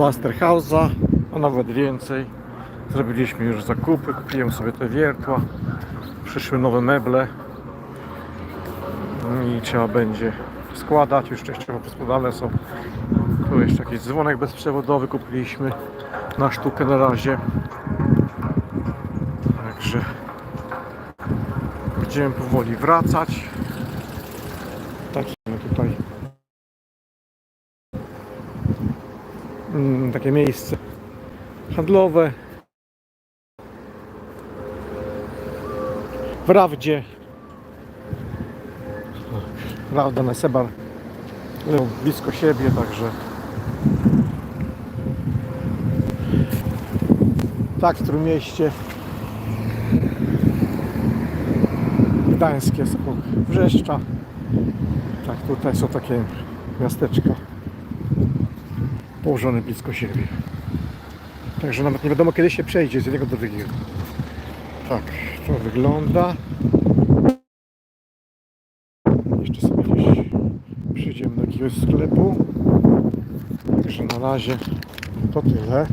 Master House'a, a nawet więcej. Zrobiliśmy już zakupy, kupiłem sobie te wiertła, przyszły nowe meble i trzeba będzie składać, już częściowo poskładane są. Tu jeszcze jakiś dzwonek bezprzewodowy kupiliśmy na sztukę na razie. Także będziemy powoli wracać. Takie mamy tutaj takie miejsce handlowe. W Rawdzie. Rawda na Sebar. No, blisko siebie także. Tak w którym mieście Gdańsk jest obok Wrzeszcza tak tutaj są takie miasteczka położone blisko siebie. Także nawet nie wiadomo kiedy się przejdzie z jednego do drugiego. Tak, to wygląda. Jeszcze sobie gdzieś przyjdziemy do jakiegoś sklepu. Także na razie to tyle.